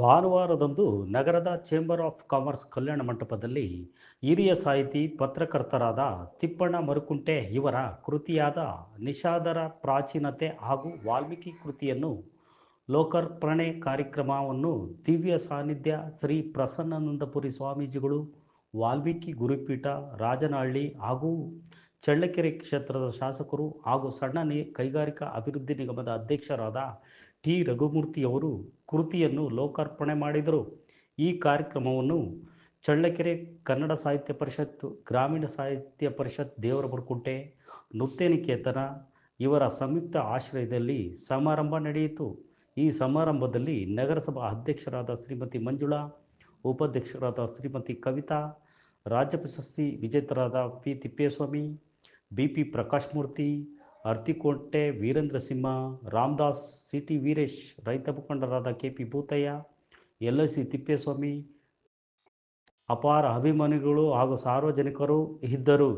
ಭಾನುವಾರದಂದು ನಗರದ chamber of commerce ಕಲ್ಯಾಣ ಮಂಟಪದಲ್ಲಿ ಹಿರಿಯ ಸಾಹಿತಿ, ಪತ್ರಕರ್ತರಾದ ತಿಪ್ಪಣ್ಣ ಮರುಕುಂಟೆ ಇವರ ಕೃತಿಯಾದ ನಿಷಾದರ ಪ್ರಾಚೀನತೆ ಹಾಗೂ ವಾಲ್ಮೀಕಿ ಕೃತಿಯನ್ನು ಲೋಕಾರ್ಪಣೆ ಕಾರ್ಯಕ್ರಮವನ್ನು ದಿವ್ಯ ಸಾನ್ನಿಧ್ಯ ಶ್ರೀ ಪ್ರಸನ್ನಾನಂದಪುರಿ ಸ್ವಾಮೀಜಿಗಳು, ವಾಲ್ಮೀಕಿ ಗುರುಪೀಠ, ರಾಜನಹಳ್ಳಿ ಹಾಗೂ ಚಳ್ಳಕೆರೆ ಕ್ಷೇತ್ರದ ಶಾಸಕರು ಹಾಗೂ ಸಣ್ಣ ನಿ, ಕೈಗಾರಿಕಾ ಅಭಿವೃದ್ಧಿ ನಿಗಮದ ಅಧ್ಯಕ್ಷರಾದ ಟಿ. ರಘುಮೂರ್ತಿಯವರು ಕೃತಿಯನ್ನು ಲೋಕಾರ್ಪಣೆ ಮಾಡಿದರು. ಈ ಕಾರ್ಯಕ್ರಮವನ್ನು ಚಳ್ಳಕೆರೆ ಕನ್ನಡ ಸಾಹಿತ್ಯ ಪರಿಷತ್ತು, ಗ್ರಾಮೀಣ ಸಾಹಿತ್ಯ ಪರಿಷತ್ ದೇವರ ಬುರ್ಕುಂಟೆ ನೃತ್ಯ ನಿಕೇತನ ಇವರ ಸಂಯುಕ್ತ ಆಶ್ರಯದಲ್ಲಿ ಸಮಾರಂಭ ನಡೆಯಿತು. ಈ ಸಮಾರಂಭದಲ್ಲಿ ನಗರಸಭಾ ಅಧ್ಯಕ್ಷರಾದ ಶ್ರೀಮತಿ ಮಂಜುಳಾ, ಉಪಾಧ್ಯಕ್ಷರಾದ ಶ್ರೀಮತಿ ಕವಿತಾ ರಾಜ್ಯ ಪ್ರಶಸ್ತಿ ವಿಜೇತರಾದ P Thippeswamy B P Prakash Murthy Arthikote Veerendra Simha, Ramdas C T Veeresh, ರೈತ ಮುಖಂಡರಾದ K P Bhutaiah, L I C Thippeswamy, ಅಪಾರ ಅಭಿಮಾನಿಗಳು ಹಾಗೂ ಸಾರ್ವಜನಿಕರು ಇದ್ದರು.